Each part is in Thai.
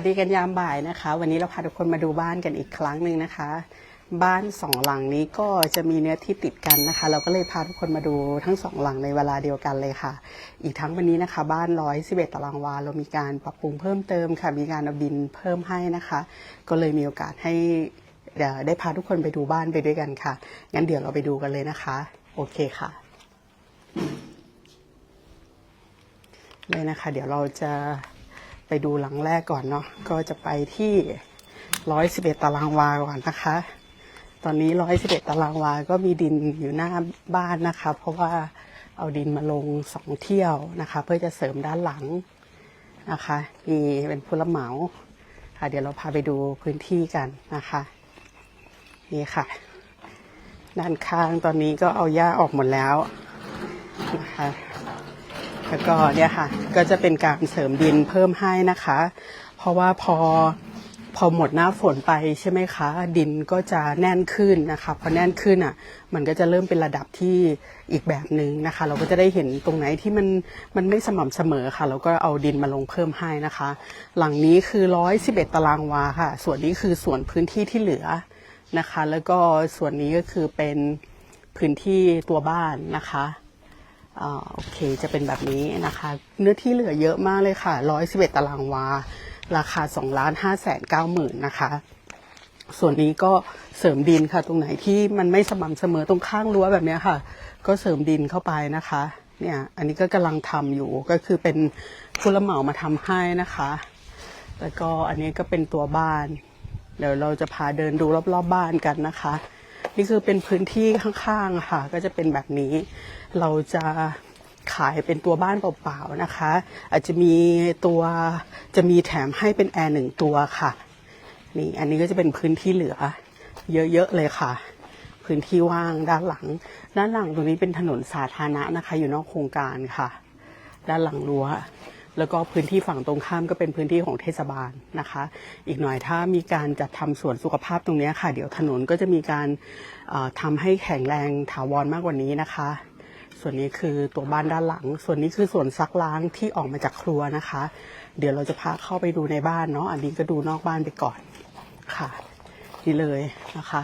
วัสดีกันยามบ่ายนะคะ วันนี้เราพาทุกคนมาดูบ้านกันอีกครั้งหนึ่งนะคะ บ้านสองหลังนี้ก็จะมีเนื้อที่ติดกันนะคะ เราก็เลยพาทุกคนมาดูทั้งสองหลังในเวลาเดียวกันเลยค่ะ อีกทั้งวันนี้นะคะ บ้านร้อยสิบเอ็ดตารางวาเรามีการปรับปรุงเพิ่มเติมค่ะ มีการเอาดินเพิ่มให้นะคะ ก็เลยมีโอกาสให้ได้พาทุกคนไปดูบ้านไปด้วยกันค่ะงั้นเดี๋ยวเราไปดูกันเลยนะคะ โอเคค่ะเลยนะคะ เดี๋ยวเราจะ ไปดูหลังแรกก่อนเนาะก็จะไปที่ร้อยสิบเอ็ดตารางวาก่อนนะคะ ตอนนี้ร้อยสิบเอ็ดตารางวา ก็มีดินอยู่หน้าบ้านนะคะ เพราะว่าเอาดินมาลงสองเที่ยวนะคะ เพื่อจะเสริมด้านหลังนะคะมีเป็นผู้รับเหมาค่ะ เดี๋ยวเราพาไปดูพื้นที่กันนะคะ นี่ค่ะ ด้านข้างตอนนี้ก็เอาหญ้าออกหมดแล้วนะคะ แล้วก็เนี่ยค่ะ ก็จะเป็นการเสริมดินเพิ่มให้นะคะ เพราะว่าพอพอหมดหน้าฝนไปใช่ไหมคะ ดินก็จะแน่นขึ้นนะคะพอแน่นขึ้นอะ มันก็จะเริ่มเป็นระดับที่อีกแบบหนึ่งนะคะ เราก็จะได้เห็นตรงไหนที่มันมันไม่สม่ำเสมอค่ะ เราก็เอาดินมาลงเพิ่มให้นะคะ หลังนี้คือร้อยสิบเอ็ดตารางวาค่ะ ส่วนนี้คือส่วนพื้นที่ที่เหลือนะคะ แล้วก็ส่วนนี้ก็คือเป็นพื้นที่ตัวบ้านนะคะ อ่าโอเคจะเป็นแบบนี้นะคะ เนื้อที่เหลือเยอะมากเลยค่ะ 111 ตารางวา ราคา2ล้าน5แสน9หมื่นนะคะ ส่วนนี้ก็เสริมดินค่ะ ตรงไหนที่มันไม่สม่ำเสมอตรงข้างรั้วแบบนี้ค่ะ ก็เสริมดินเข้าไปนะคะ เนี่ย อันนี้ก็กำลังทำอยู่ก็คือเป็นผู้รับเหมามาทำให้นะคะแล้วก็อันนี้ก็เป็นตัวบ้าน เดี๋ยวเราจะพาเดินดูรอบๆบบ้านกันนะคะ นี่คือเป็นพื้นที่ข้างๆค่ะ ก็จะเป็นแบบนี้ เราจะขายเป็นตัวบ้านเปล่าๆนะคะ อาจจะมีตัวจะมีแถมให้เป็นแอร์หนึ่งตัวค่ะ นี่อันนี้ก็จะเป็นพื้นที่เหลือ เยอะๆเลยค่ะ พื้นที่ว่างด้านหลัง ด้านหลังตรงนี้เป็นถนนสาธารณะนะคะ อยู่นอกโครงการค่ะ ด้านหลังรั้ว แล้วก็พื้นที่ฝั่งตรงข้ามก็เป็นพื้นที่ของเทศบาลนะคะ อีกหน่อยถ้ามีการจัดทำสวนสุขภาพตรงนี้ค่ะ เดี๋ยวถนนก็จะมีการเอ่อทำให้แข็งแรงถาวรมากกว่านี้นะคะ ส่วนนี้คือตัวบ้านด้านหลัง ส่วนนี้คือส่วนซักล้างที่ออกมาจากครัวนะคะ เดี๋ยวเราจะพาเข้าไปดูในบ้านเนาะอันนี้ก็ดูนอกบ้านไปก่อนค่ะนี่เลยนะคะ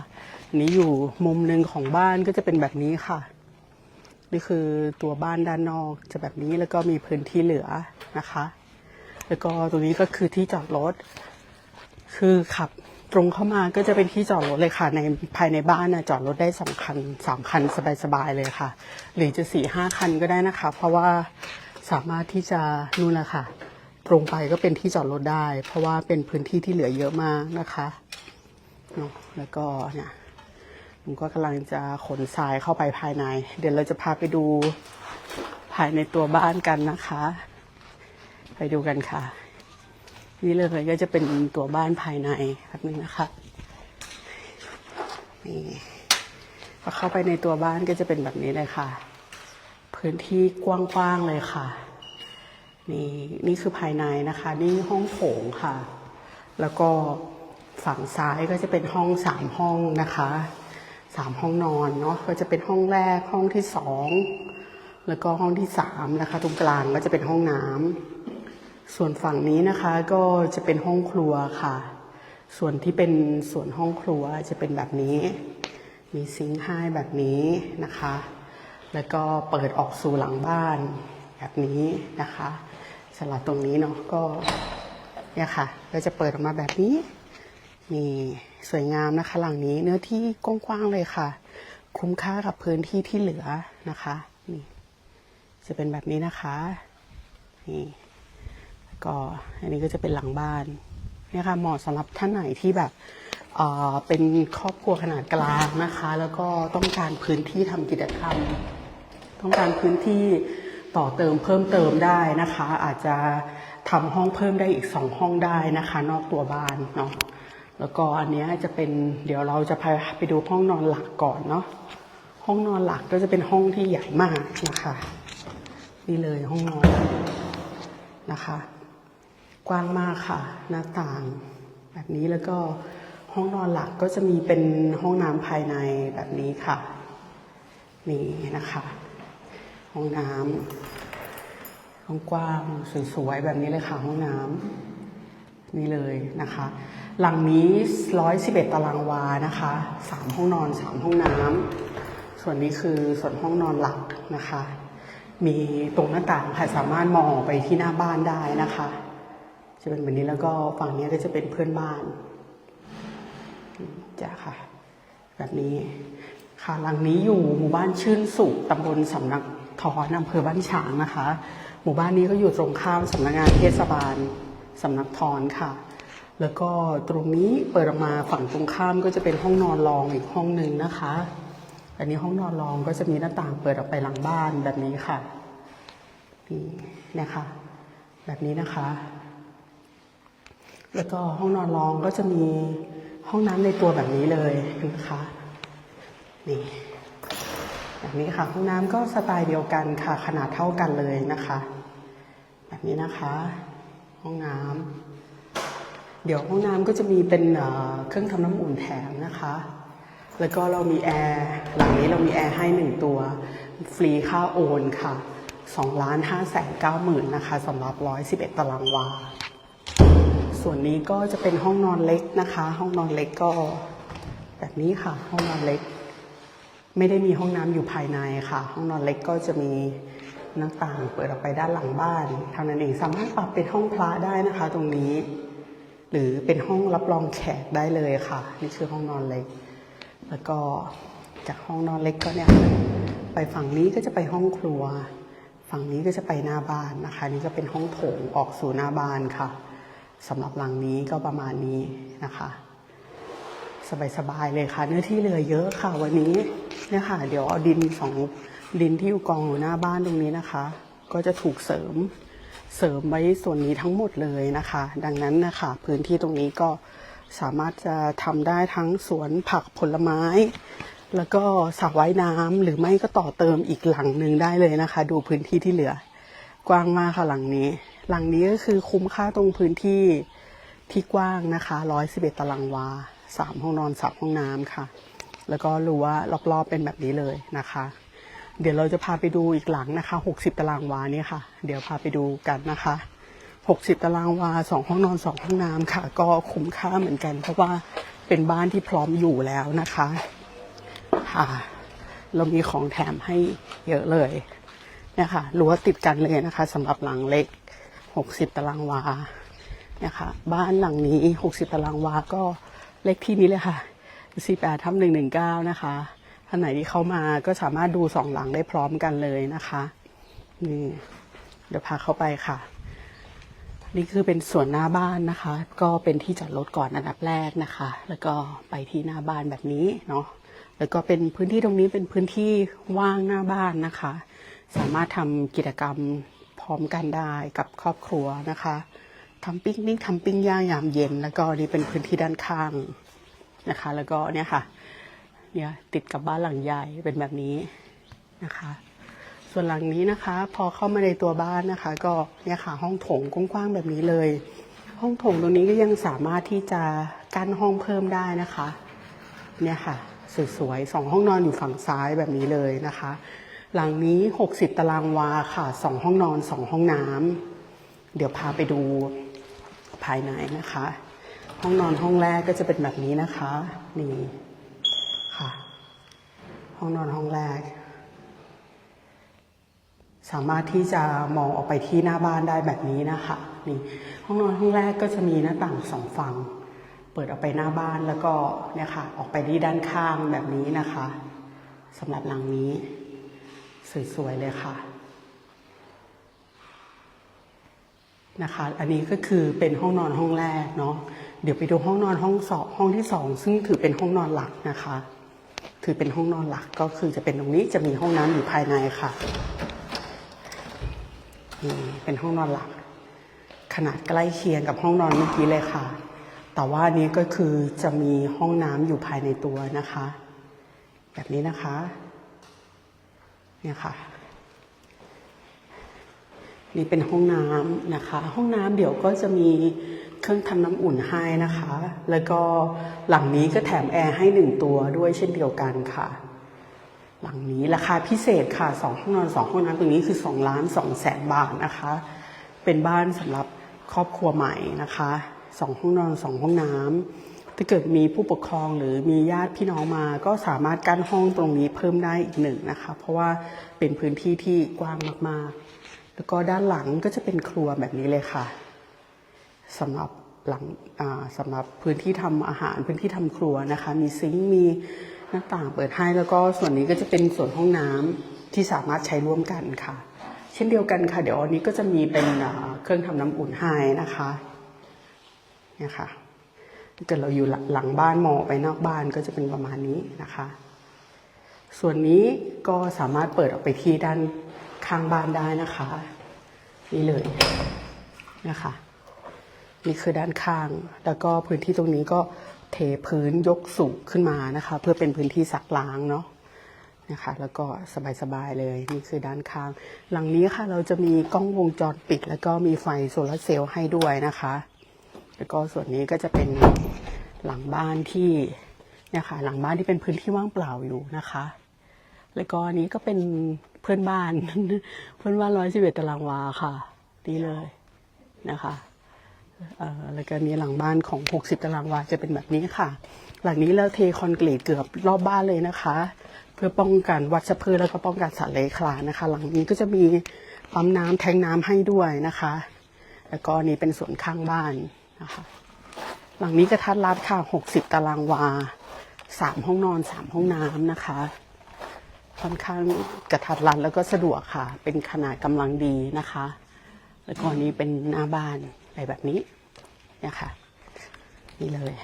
อันนี้อยู่มุมหนึ่งของบ้านก็จะเป็นแบบนี้ค่ะ นี่คือตัวบ้านด้านนอกจะแบบนี้แล้วก็มีพื้นที่เหลือ นะคะ แล้วก็ตรงนี้ก็คือที่จอดรถ คือขับตรงเข้ามาก็จะเป็นที่จอดรถเลยค่ะ ในภายในบ้านนะจอดรถได้สองคันสามคันสบายๆเลยค่ะ หรือจะสี่ห้าคันก็ได้นะคะ เพราะว่าสามารถที่จะนู่นแหละค่ะ ตรงไปก็เป็นที่จอดรถได้ เพราะว่าเป็นพื้นที่ที่เหลือเยอะมากนะคะเนาะแล้วก็เนี่ยผมก็กำลังจะขนทรายเข้าไปภายใน เดี๋ยวเราจะพาไปดูภายในตัวบ้านกันนะคะ ไปดูกันค่ะ นี่เลยก็จะเป็นตัวบ้านภายในแบบนึงนะคะนี่พอเข้าไปในตัวบ้านก็จะเป็นแบบนี้เลยค่ะ พื้นที่กว้างๆเลยค่ะ นี่นี่คือภายในนะคะ นี่ห้องโถงค่ะ แล้วก็ฝั่งซ้ายก็จะเป็นห้องสามห้องนะคะสามห้องนอนเนาะก็จะเป็นห้องแรกห้องที่สองแล้วก็ห้องที่สามนะคะ ตรงกลางก็จะเป็นห้องน้ำ ส่วนฝั่งนี้นะคะก็จะเป็นห้องครัวค่ะ ส่วนที่เป็นส่วนห้องครัวจะเป็นแบบนี้ มีซิงค์ให้แบบนี้นะคะ แล้วก็เปิดออกสู่หลังบ้านแบบนี้นะคะสำหรับตรงนี้เนาะก็เนี่ยค่ะก็จะเปิดออกมาแบบนี้นี่สวยงามนะคะหลังนี้เนื้อที่กว้างๆเลยค่ะ คุ้มค่ากับพื้นที่ที่เหลือนะคะนี่จะเป็นแบบนี้นะคะนี่ ก็อันนี้ก็จะเป็นหลังบ้านเนี่ยค่ะเหมาะสำหรับท่านไหนที่แบบเเป็นครอบครัวขนาดกลางนะคะ แล้วก็ต้องการพื้นที่ทำกิจกรรม ต้องการพื้นที่ต่อเติมเพิ่มเติมได้นะคะ อาจจะทำห้องเพิ่มได้อีกสองห้องได้นะคะ นอกตัวบ้านเนาะแล้วก็อันนี้จะเป็นเดี๋ยวเราจะพาไปดูห้องนอนหลักก่อนเนาะห้องนอนหลักก็จะเป็นห้องที่ใหญ่มากนะคะ นี่เลยห้องนอนนะคะ กว้างมากค่ะ หน้าต่าง แบบนี้แล้วก็ห้องนอนหลักก็จะมีเป็นห้องน้ำภายในแบบนี้ค่ะ นี่นะคะ ห้องน้ำห้องกว้างสวยๆแบบนี้เลยค่ะ ห้องน้ำนี่เลยนะคะ หลังนี้ 111 ตารางวานะคะ3ห้องนอน 3 ห้องน้ำส่วนนี้คือส่วนห้องนอนหลักนะคะ มีตรงหน้าต่างค่ะสามารถมองออกไปที่หน้าบ้านได้นะคะ จะเป็นแบบนี้แล้วก็ฝั่งนี้ก็จะเป็นเพื่อนบ้านจ้ะค่ะ แบบนี้ค่ะหลังนี้อยู่หมู่บ้านชื่นสุขตำบลสำนักทอนอำเภอบ้านฉางนะคะ หมู่บ้านนี้ก็อยู่ตรงข้ามสำนักงานเทศบาลสำนักทอนค่ะ แล้วก็ตรงนี้เปิดออกมาฝั่งตรงข้ามก็จะเป็นห้องนอนรองอีกห้องหนึ่งนะคะ อันนี้ห้องนอนรองก็จะมีหน้าต่างเปิดออกไปหลังบ้านแบบนี้ค่ะนี่นะคะ แบบนี้นะคะ แล้วก็ห้องนอนรองก็จะมีห้องน้ำในตัวแบบนี้เลยนะคะนี่แบบนี้ค่ะห้องน้ำก็สไตล์เดียวกันค่ะ ขนาดเท่ากันเลยนะคะ แบบนี้นะคะ ห้องน้ำเดี๋ยวห้องน้ำก็จะมีเป็นเครื่องทำน้ำอุ่นแถมนะคะ แล้วก็เรามีแอร์หลังนี้เรามีแอร์ให้หนึ่งตัว ฟรีค่าโอนค่ะ2ล้าน5แสน9หมื่นนะคะสำหรับ111ตารางวา ส่วนนี้ก็จะเป็นห้องนอนเล็กนะคะ ห้องนอนเล็กก็ แบบนี้ค่ะ ห้องนอนเล็ก ไม่ได้มีห้องน้ำอยู่ภายในค่ะ ห้องนอนเล็กก็จะมีหน้าต่างเปิดออกไปด้านหลังบ้านเท่านั้นเองสามารถปรับเป็นห้องพระได้นะคะ ตรงนี้ หรือเป็นห้องรับรองแขกได้เลยค่ะ นี่คือห้องนอนเล็ก แล้วก็จากห้องนอนเล็กก็เนี่ยไปฝั่งนี้ก็จะไปห้องครัว ฝั่งนี้ก็จะไปหน้าบ้านนะคะ นี่ก็เป็นห้องโถงออกสู่หน้าบ้านค่ะ สำหรับหลังนี้ก็ประมาณนี้นะคะ สบายๆเลยค่ะ เนื้อที่เหลือเยอะค่ะวันนี้เนี่ยค่ะ เดี๋ยวเอาดินสองดินที่อยู่กองอยู่หน้าบ้านตรงนี้นะคะ ก็จะถูกเสริมเสริมไว้ส่วนนี้ทั้งหมดเลยนะคะ ดังนั้นนะคะ พื้นที่ตรงนี้ก็สามารถจะทำได้ทั้งสวนผักผลไม้ แล้วก็สระว่ายน้ำหรือไม่ก็ต่อเติมอีกหลังหนึ่งได้เลยนะคะ ดูพื้นที่ที่เหลือกว้างมากค่ะหลังนี้ หลังนี้ก็คือคุ้มค่าตรงพื้นที่ที่กว้างนะคะ111ตารางวาสามห้องนอนสามห้องน้ำค่ะ แล้วก็รู้ว่ารอบๆเป็นแบบนี้เลยนะคะ เดี๋ยวเราจะพาไปดูอีกหลังนะคะ60ตารางวาเนี่ยค่ะ เดี๋ยวพาไปดูกันนะคะ60ตารางวาสองห้องนอนสองห้องน้ำค่ะ ก็คุ้มค่าเหมือนกัน เพราะว่าเป็นบ้านที่พร้อมอยู่แล้วนะคะค่ะเรามีของแถมให้เยอะเลยเนี่ยค่ะรั้วติดกันเลยนะคะสำหรับหลังเล็ก 60 ตารางวาเนี่ยค่ะ บ้านหลังนี้ 60 ตารางวา ก็เลขที่นี้เลยค่ะ48ทับ119 นะคะท่านไหนที่เข้ามาก็สามารถดูสองหลังได้พร้อมกันเลยนะคะนี่เดี๋ยวพาเข้าไปค่ะ นี่คือเป็นส่วนหน้าบ้านนะคะ ก็เป็นที่จอดรถก่อนอันดับแรกนะคะ แล้วก็ไปที่หน้าบ้านแบบนี้เนาะแล้วก็เป็นพื้นที่ตรงนี้เป็นพื้นที่ว่างหน้าบ้านนะคะ สามารถทำกิจกรรม พร้อมกันได้กับครอบครัวนะคะทำปิ้งนิกทำปิ้งย่างยามเย็น แล้วก็นี่เป็นพื้นที่ด้านข้างนะคะ แล้วก็เนี่ยค่ะ เนี่ยติดกับบ้านหลังใหญ่เป็นแบบนี้นะคะ ส่วนหลังนี้นะคะ พอเข้ามาในตัวบ้านนะคะ ก็เนี่ยค่ะห้องโถงกว้างๆแบบนี้เลย ห้องโถงตรงนี้ก็ยังสามารถที่จะกั้นห้องเพิ่มได้นะคะ เนี่ยค่ะสวยๆสองห้องนอนอยู่ฝั่งซ้ายแบบนี้เลยนะคะ หลังนี้ 60 ตารางวาค่ะสองห้องนอนสองห้องน้ำเดี๋ยวพาไปดูภายในนะคะ ห้องนอนห้องแรกก็จะเป็นแบบนี้นะคะนี่ค่ะ ห้องนอนห้องแรก สามารถที่จะมองออกไปที่หน้าบ้านได้แบบนี้นะคะนี่ห้องนอนห้องแรกก็จะมีหน้าต่างสองฝั่งเปิดออกไปหน้าบ้านแล้วก็เนี่ยค่ะออกไปที่ด้านข้างแบบนี้นะคะสำหรับหลังนี้ สวยๆเลยค่ะนะคะ อันนี้ก็คือเป็นห้องนอนห้องแรกเนาะ เดี๋ยวไปดูห้องนอนห้องสองห้องที่สองซึ่งถือเป็นห้องนอนหลักนะคะ ถือเป็นห้องนอนหลักก็คือจะเป็นตรงนี้จะมีห้องน้ำอยู่ภายในค่ะนี่เป็นห้องนอนหลัก ขนาดใกล้เคียงกับห้องนอนเมื่อกี้เลยค่ะ แต่ว่านนี้ก็คือจะมีห้องน้ำอยู่ภายในตัวนะคะ แบบนี้นะคะ เนี่ยค่ะ นี่เป็นห้องน้ำนะคะ ห้องน้ำเดี๋ยวก็จะมีเครื่องทำน้ำอุ่นให้นะคะ แล้วก็หลังนี้ก็แถมแอร์ให้หนึ่งตัวด้วยเช่นเดียวกันค่ะ หลังนี้ราคาพิเศษค่ะสองห้องนอนสองห้องน้ำตรงนี้คือสองล้านสองแสนบาทนะคะ เป็นบ้านสำหรับครอบครัวใหม่นะคะสองห้องนอนสองห้องน้ำ ถ้าเกิดมีผู้ปกครองหรือมีญาติพี่น้องมา ก็สามารถกั้นห้องตรงนี้เพิ่มได้อีกหนึ่งนะคะ เพราะว่าเป็นพื้นที่ที่กว้างมากๆ แล้วก็ด้านหลังก็จะเป็นครัวแบบนี้เลยค่ะสำหรับหลังสำหรับพื้นที่ทำอาหารพื้นที่ทำครัวนะคะ มีซิงค์มีหน้าต่างเปิดให้แล้วก็ส่วนนี้ก็จะเป็นส่วนห้องน้ำที่สามารถใช้ร่วมกันค่ะ เช่นเดียวกันค่ะ เดี๋ยวอันนี้ก็จะมีเป็นเครื่องทำน้ำอุ่นให้นะคะเนี่ยค่ะ ถ้าเกิดเราอยู่หลังบ้านมองไปนอกบ้านก็จะเป็นประมาณนี้นะคะ ส่วนนี้ก็สามารถเปิดออกไปที่ด้านข้างบ้านได้นะคะ นี่เลยนะคะ นี่คือด้านข้าง แล้วก็พื้นที่ตรงนี้ก็เทพื้นยกสูงขึ้นมานะคะ เพื่อเป็นพื้นที่ซักล้างเนาะนะคะ แล้วก็สบายๆเลยนี่คือด้านข้าง หลังนี้ค่ะเราจะมีกล้องวงจรปิด แล้วก็มีไฟโซลาร์เซลล์ให้ด้วยนะคะ แล้วก็ส่วนนี้ก็จะเป็นหลังบ้านที่เนี่ยค่ะหลังบ้านที่เป็นพื้นที่ว่างเปล่าอยู่นะคะ แล้วก็อันนี้ก็เป็นเพื่อนบ้าน เพื่อนบ้านร้อยสิบเอ็ดตารางวาค่ะนี่เลยนะคะแล้วก็นี้หลังบ้านของ 60 ตารางวาจะเป็นแบบนี้ค่ะ หลังนี้เราเทคอนกรีตเกือบรอบบ้านเลยนะคะ เพื่อป้องกันวัชพืชแล้วก็ป้องกันสัตว์เลื้อยคลานนะคะ หลังนี้ก็จะมีปั๊มน้ำแทงน้ำให้ด้วยนะคะ แล้วก็นี้เป็นส่วนข้างบ้าน นะคะ หลังนี้กระทัดรัดค่ะ60ตารางวา3ห้องนอน3ห้องน้ำนะคะ ค่อนข้างกระทัดรัดแล้วก็สะดวกค่ะ เป็นขนาดกำลังดีนะคะ แล้วก็อันนี้เป็นหน้าบ้านอะไรแบบนี้เนี่ยค่ะ นี่เลย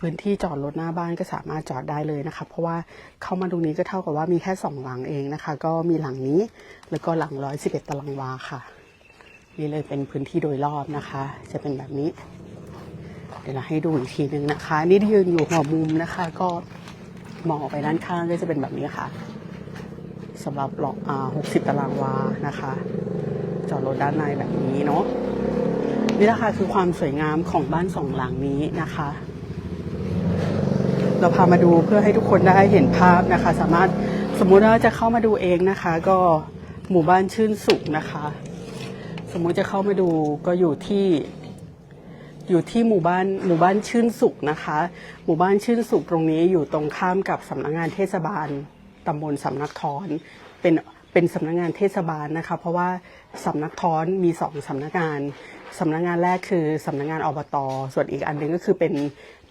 พื้นที่จอดรถหน้าบ้านก็สามารถจอดได้เลยนะคะ เพราะว่าเข้ามาตรงนี้ก็เท่ากับว่ามีแค่สองหลังเองนะคะ ก็มีหลังนี้แล้วก็หลังร้อยสิบเอ็ดตารางวาค่ะ นี่เลยเป็นพื้นที่โดยรอบนะคะ จะเป็นแบบนี้ เดี๋ยวเราให้ดูอีกทีหนึ่งนะคะ นี่ที่ยืนอยู่หัวมุมนะคะ ก็มองออกไปด้านข้างก็จะเป็นแบบนี้ค่ะสำหรับหลอกอ่า60ตารางวานะคะ จอดรถด้านในแบบนี้เนาะนี่แหละคะคือความสวยงามของบ้านสองหลังนี้นะคะ เราพามาดูเพื่อให้ทุกคนได้เห็นภาพนะคะ สามารถสมมุติว่าจะเข้ามาดูเองนะคะ ก็หมู่บ้านชื่นสุขนะคะ สมมติจะเข้ามาดูก็อยู่ที่อยู่ที่หมู่บ้านหมู่บ้านชื่นสุขนะคะ หมู่บ้านชื่นสุขตรงนี้อยู่ตรงข้ามกับสำนักงานเทศบาลตำบลสำนักทอนเป็นเป็นสำนักงานเทศบาลนะคะ เพราะว่าสำนักทอนมีสองสำนักงานสำนักงานแรกคือสำนักงานอบต ส่วนอีกอันหนึงก็คือเป็น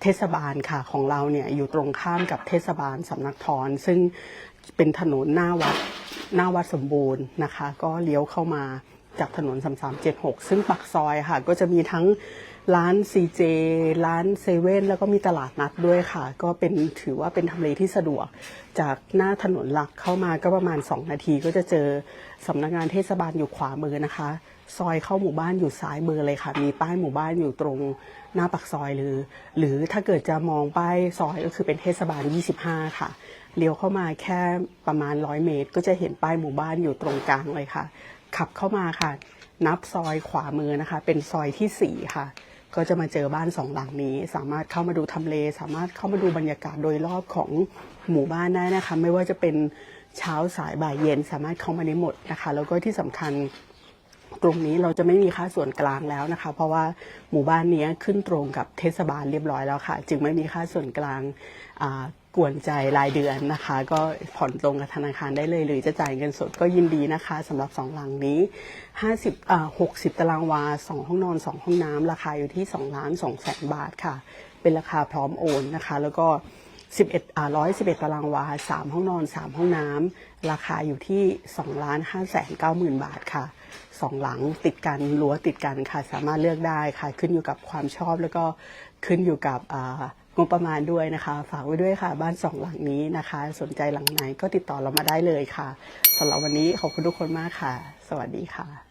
เทศบาลค่ะของเราเนี่ยอยู่ตรงข้ามกับเทศบาลสำนักทอนซึ่งเป็นถนนหน้าวัดหน้าวัดสมบูรณ์นะคะ ก็เลี้ยวเข้ามา จากถนน 3376 ซึ่งปักซอยค่ะ ก็จะมีทั้งร้าน CJ ร้านเซเว่นแล้วก็มีตลาดนัดด้วยค่ะ ก็เป็นถือว่าเป็นทำเลที่สะดวก จากหน้าถนนหลักเข้ามาก็ประมาณ 2 นาทีก็จะเจอสำนักงานเทศบาลอยู่ขวามือนะคะ ซอยเข้าหมู่บ้านอยู่ซ้ายมือเลยค่ะ มีป้ายหมู่บ้านอยู่ตรงหน้าปากซอยหรือ หรือถ้าเกิดจะมองป้ายซอยก็คือเป็นเทศบาล 25 ค่ะเลี้ยวเข้ามาแค่ประมาณ 100 เมตร ก็จะเห็นป้ายหมู่บ้านอยู่ตรงกลางเลยค่ะ ขับเข้ามาค่ะ นับซอยขวามือนะคะ เป็นซอยที่ 4 ค่ะ ก็จะมาเจอบ้านสองหลังนี้ สามารถเข้ามาดูทำเล สามารถเข้ามาดูบรรยากาศโดยรอบของหมู่บ้านได้นะคะ ไม่ว่าจะเป็นเช้าสายบ่ายเย็นสามารถเข้ามาได้หมดนะคะ แล้วก็ที่สำคัญตรงนี้เราจะไม่มีค่าส่วนกลางแล้วนะคะ เพราะว่าหมู่บ้านนี้ขึ้นตรงกับเทศบาลเรียบร้อยแล้วค่ะ จึงไม่มีค่าส่วนกลางอ่า กวนใจรายเดือนนะคะ ก็ผ่อนตรงกับธนาคารได้เลย หรือจะจ่ายเงินสดก็ยินดีนะคะสำหรับสองหลังนี้50อ่า60 ตารางวา 2 ห้องนอน 2 ห้องน้ำราคาอยู่ที่2ล้าน2แสนบาทค่ะ เป็นราคาพร้อมโอนนะคะ แล้วก็ 11อ่า111 ตารางวา 3 ห้องนอน 3 ห้องน้ำราคาอยู่ที่2ล้าน5แสน9หมื่นบาทค่ะสองหลังติดกันรั้วติดกันค่ะ สามารถเลือกได้ค่ะ ขึ้นอยู่กับความชอบแล้วก็ขึ้นอยู่กับ งบประมาณด้วยนะคะ ฝากไว้ด้วยค่ะบ้านสองหลังนี้นะคะ สนใจหลังไหนก็ติดต่อเรามาได้เลยค่ะสำหรับวันนี้ขอบคุณทุกคนมากค่ะ สวัสดีค่ะ